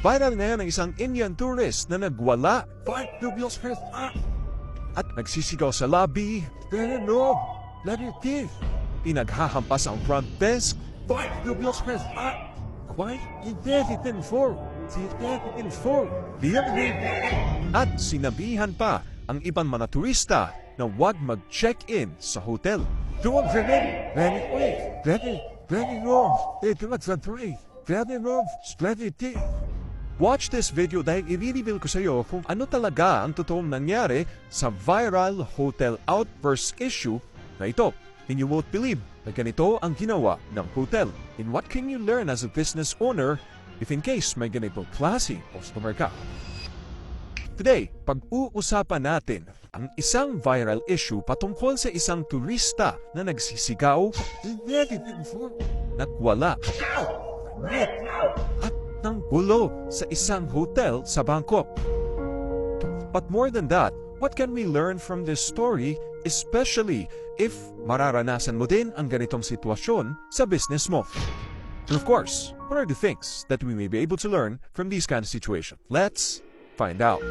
Viral na yan ang isang Indian tourist na nagwala. The wheels first. Ah! At nagsisigaw sa lobby. Pero no, let it give. Pinaghahampas ang front desk. The wheels first. Ah! Quite identical for. Si identical for. At sinabihan pa ang ibang mga turista na huwag mag-check-in sa hotel. Doon, very, very quick. Very, very long. Ito at sa three. Very. Splendid tea. Watch this video dahil i-reveal ko sa iyo kung ano talaga ang totoong nangyari sa viral hotel outburst issue na ito. And you won't believe na ganito ang ginawa ng hotel. And what can you learn as a business owner if in case may ganito klase customer ka? Today, pag-uusapan natin ang isang viral issue patungkol sa isang turista na nagsisigaw, nagwala, gulo sa isang hotel sa Bangkok. But more than that, what can we learn from this story, especially if mararanasan mo din ang ganitong sitwasyon sa business mo? And of course, what are the things that we may be able to learn from these kind of situations? Let's find out.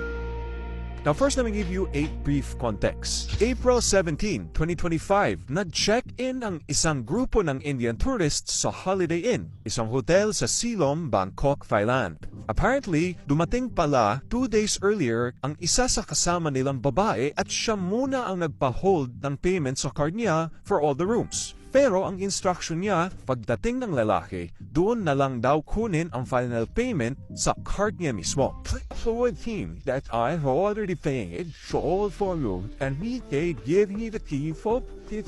Now first let me give you a brief context. April 17, 2025, nag-check-in ang isang grupo ng Indian tourists sa Holiday Inn, isang hotel sa Silom, Bangkok, Thailand. Apparently, dumating pala two days earlier ang isa sa kasama nilang babae at siya muna ang nagpa-hold ng payment sa card niya for all the rooms. Pero ang instruction niya, pagdating ng lalaki, doon na lang daw kunin ang final payment sa card niya mismo. So it seems that I've already paid all for you and he can give me the key for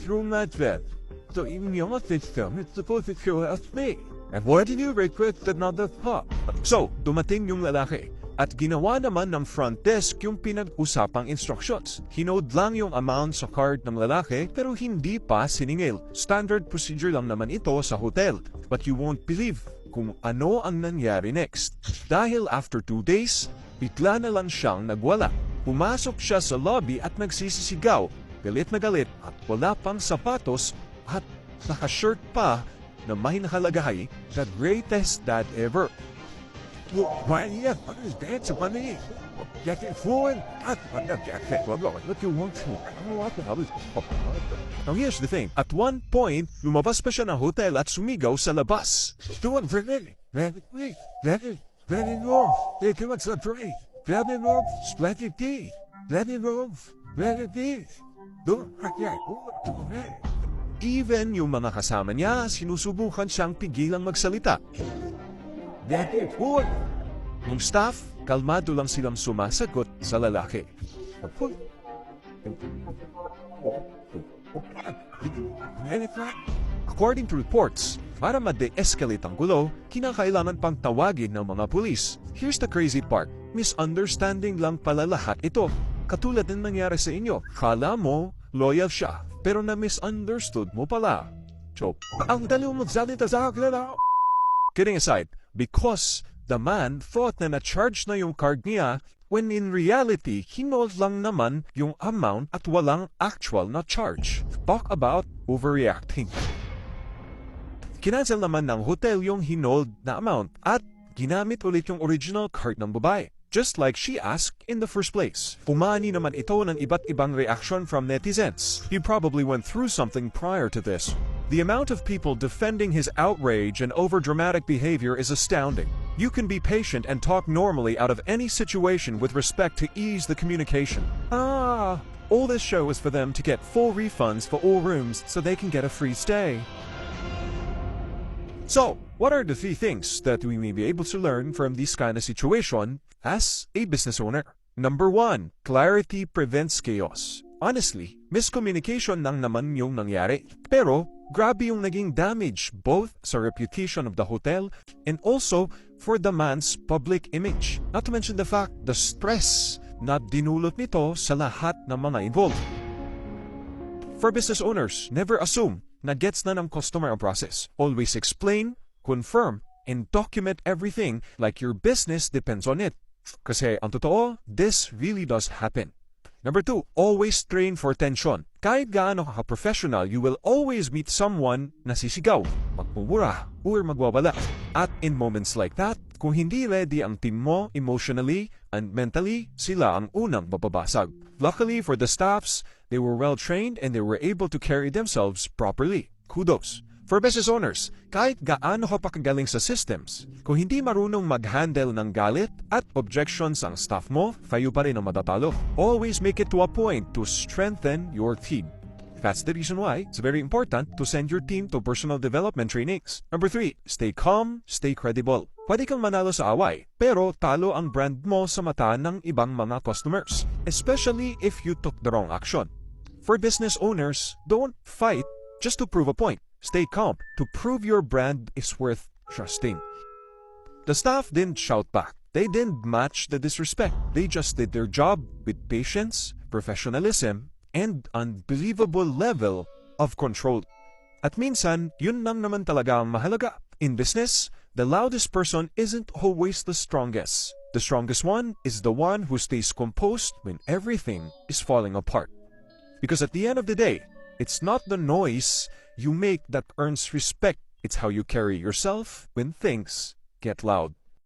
room as well. So in your system, it's supposed to show us me. And why did you request another cup? So, dumating yung lalaki. At ginawa naman ng front desk yung pinag-usapang instructions. Hinode lang yung amount sa card ng lalaki pero hindi pa siningil. Standard procedure lang naman ito sa hotel. But you won't believe kung ano ang nangyari next. Dahil after two days, bigla na lang siyang nagwala. Pumasok siya sa lobby at nagsisisigaw. Galit na galit at wala pang sapatos at naka-shirt pa na may nakalagay the greatest dad ever. Why, yeah, what is that? Mani. Ano, jacket. Wag ako. What you want is... Now here's the thing. At one point, lumabas pa siya ng hotel at sumigaw sa labas. Doon, very, very, very, very low. They come at the tray. Very low, splendid tea. Very low, very tea. Doon, kaya, Even yung mga kasama niya, sinusubukan siyang pigilang magsalita. Dati po. Yung staff, kalmado lang silang sumasagot sa lalaki. According to reports, para ma-de-escalate ang gulo, kinakailangan pang tawagin ng mga pulis. Here's the crazy part. Misunderstanding lang pala lahat ito. Katulad ng nangyari sa inyo. Kala mo, loyal siya, pero na-misunderstood mo pala. So, ang dali mo magsalita sa akin na Kidding aside, because the man thought na na-charge na yung card niya when in reality, hinold lang naman yung amount at walang actual na charge. Talk about overreacting. Kinansel naman ng hotel yung hinold na amount at ginamit ulit yung original card ng babae. Just like she asked in the first place. Pumani naman ito ng iba't ibang reaction from netizens. He probably went through something prior to this. The amount of people defending his outrage and overdramatic behavior is astounding. You can be patient and talk normally out of any situation with respect to ease the communication. Ah, all this show is for them to get full refunds for all rooms so they can get a free stay. So, what are the three things that we may be able to learn from this kind of situation as a business owner? Number one, clarity prevents chaos. Honestly, miscommunication lang naman yung nangyari. Pero, grabe yung naging damage both sa reputation of the hotel and also for the man's public image. Not to mention the fact, the stress na dinulot nito sa lahat ng mga involved. For business owners, never assume na gets na ng customer ang process. Always explain, confirm, and document everything like your business depends on it. Kasi ang totoo, this really does happen. Number two, always train for tension. Kahit gaano ka professional, you will always meet someone na sisigaw, magmumura, or magwawala. At in moments like that, kung hindi ready ang team mo emotionally and mentally, sila ang unang mababasag. Luckily for the staffs, they were well trained and they were able to carry themselves properly. Kudos. For business owners, kahit gaano ka pa kagaling sa systems, kung hindi marunong mag-handle ng galit at objections ang staff mo, kayo pa rin ang matatalo. Always make it to a point to strengthen your team. That's the reason why it's very important to send your team to personal development trainings. Number three, stay calm, stay credible. Pwede kang manalo sa away, pero talo ang brand mo sa mata ng ibang mga customers, especially if you took the wrong action. For business owners, don't fight just to prove a point. Stay calm to prove your brand is worth trusting. The staff didn't shout back. They didn't match the disrespect. They just did their job with patience, professionalism, and unbelievable level of control. At minsan, yun lang naman talaga ang mahalaga. In business, the loudest person isn't always the strongest. The strongest one is the one who stays composed when everything is falling apart. Because at the end of the day, it's not the noise you make that earns respect. It's how you carry yourself when things get loud.